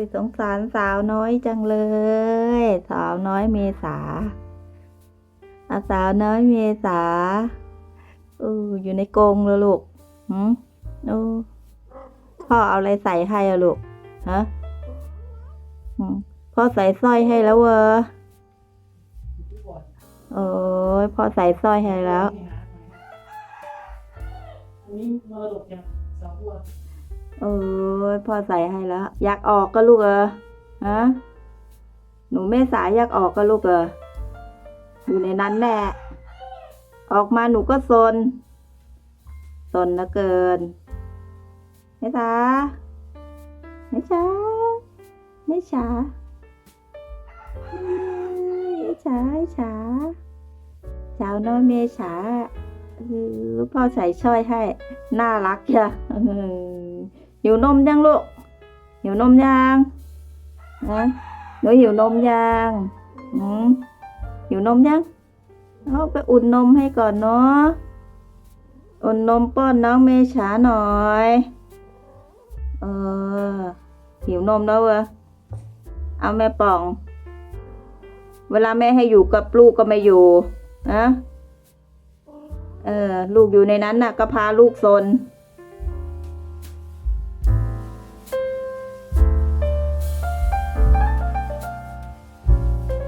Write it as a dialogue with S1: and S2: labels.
S1: ยสงสารสาวน้อยจังเลย สาวน้อยเมษาอาสาวน้อยเมษาเอออยู่ในกรงเลยลูกหืมโอ้พ่อเอาอะไรใส่ให้อะลูกฮะพ่อใส่สร้อยให้แล้วเวอโอ้ยพ่อใส่สร้อยให้แล้ว
S2: อันนี้มรดกจากสาวบัว
S1: โอ้ยพ่อใส่ให้แล้ว อยากออกก็ลูกเออฮะหนูเมษาอยากออกก็ลูกเอออยู่ในนั้นแน่ออกมาหนูก็ซนซนเหลือเกินเมษาเมษาเมษาเมษาเมษาสาวน้อยเมษาเออพ่อใส่สร้อยให้ น่ารักจ้ะ หิวนมยังลูกหิวนมยังนะหนูหิวนมยังอืมหิวนมยังเอาไปอุ่นนมให้ก่อนเนาะอุ่นนมป้อนน้องเมษาหน่อยเออหิวนมแล้วเว้ยเอาแม่ป่อง เวลาแม่ให้อยู่กับลูกก็ไม่อยู่นะเออลูกอยู่ในนั้นน่ะ ก็พาลูกซน